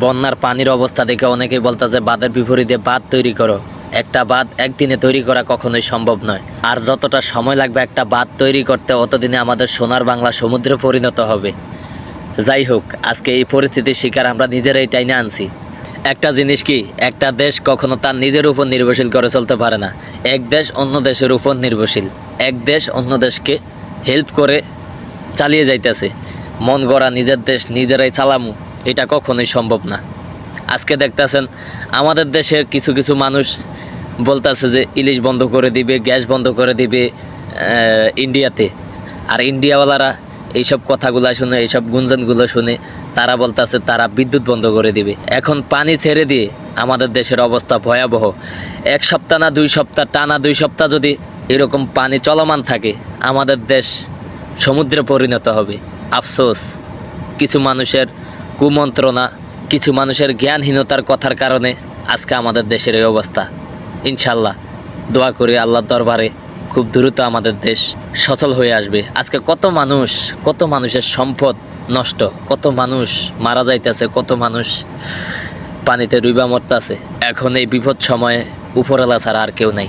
বন্যার পানির অবস্থা দেখে অনেকেই বলতেছে, বাঁধের বিপরীতে বাঁধ তৈরি করো। একটা বাঁধ একদিনে তৈরি করা কখনোই সম্ভব নয়। আর যতটা সময় লাগবে একটা বাঁধ তৈরি করতে, অতদিনে আমাদের সোনার বাংলা সমুদ্রে পরিণত হবে। যাই হোক, আজকে এই পরিস্থিতির শিকার আমরা নিজেরাই টাইনে আনছি। একটা জিনিস কি, একটা দেশ কখনো তার নিজের উপর নির্ভরশীল করে চলতে পারে না। এক দেশ অন্য দেশের উপর নির্ভরশীল। এক দেশ অন্য দেশকে হেল্প করে চালিয়ে যাইতেছে। মন গড়া নিজের দেশ নিজেরাই চালামু। এটা কখনোই সম্ভব না। আজকে দেখতেছেন, আমাদের দেশের কিছু কিছু মানুষ বলতেছে যে ইলিশ বন্ধ করে দিবে, গ্যাস বন্ধ করে দিবে ইন্ডিয়াতে। আর ইন্ডিয়াওয়ালারা এইসব কথাগুলো শুনে, এইসব গুঞ্জনগুলো শুনে, তারা বলতেছে তারা বিদ্যুৎ বন্ধ করে দিবে। এখন পানি ছেড়ে দিয়ে আমাদের দেশের অবস্থা ভয়াবহ। এক সপ্তাহ না দুই সপ্তাহ, টানা দুই সপ্তাহ যদি এরকম পানি চলমান থাকে, আমাদের দেশ সমুদ্রে পরিণত হবে। আফসোস, কিছু মানুষের কুমন্ত্রণা, কিছু মানুষের জ্ঞানহীনতার কথার কারণে আজকে আমাদের দেশের এই অবস্থা। ইনশাল্লাহ দোয়া করি আল্লাহর দরবারে, খুব দ্রুত আমাদের দেশ সচল হয়ে আসবে। আজকে কত মানুষ, কত মানুষের সম্পদ নষ্ট, কত মানুষ মারা যাইতেছে, কত মানুষ পানিতে ডুইবা মরতেছে। এখন এই বিপদ সময়ে উপরওয়ালা ছাড়া আর কেউ নেই।